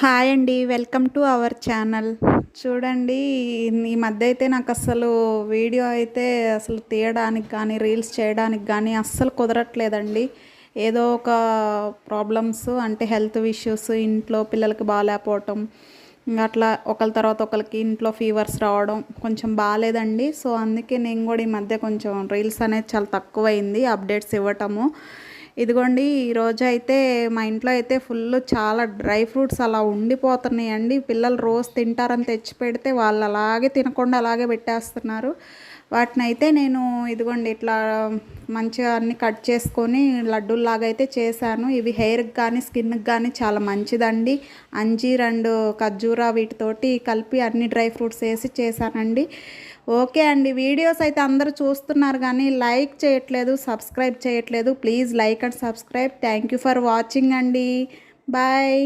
Hi అండి welcome to our channel. చూడండి ఈ మధ్య అయితే నాకు అసలు వీడియో అయితే అసలు తీయడానికి కానీ రీల్స్ చేయడానికి కానీ అస్సలు కుదరట్లేదండి. ఏదో ఒక ప్రాబ్లమ్స్ అంటే హెల్త్ ఇష్యూస్ ఇంట్లో పిల్లలకి బాగాలేకపోవటం అట్లా ఒకరి తర్వాత ఒకరికి ఇంట్లో ఫీవర్స్ రావడం కొంచెం బాగాలేదండి. సో అందుకే నేను కూడా ఈ మధ్య కొంచెం రీల్స్ అనేది చాలా తక్కువైంది అప్డేట్స్ ఇవ్వటము. ఇదిగోండి ఈరోజు అయితే మా ఇంట్లో అయితే ఫుల్ చాలా డ్రై ఫ్రూట్స్ అలా ఉండిపోతున్నాయండి. పిల్లలు రోజు తింటారని తెచ్చి పెడితే వాళ్ళు అలాగే తినకుండా అలాగే పెట్టేస్తున్నారు. వాటిని అయితే నేను ఇదిగోండి ఇట్లా మంచిగా అన్ని కట్ చేసుకొని లడ్డూల్లాగా అయితే చేశాను. ఇవి హెయిర్కి కానీ స్కిన్కి కానీ చాలా మంచిదండి. అంజీర్ అండ్ ఖర్జూరా వీటితోటి కలిపి అన్ని డ్రై ఫ్రూట్స్ వేసి చేశానండి. ఓకే అండి వీడియోస్ అయితే అందరూ చూస్తున్నారు కానీ లైక్ చేయట్లేదు సబ్స్క్రైబ్ చేయట్లేదు. Please like and subscribe. Thank you for watching అండి. బాయ్.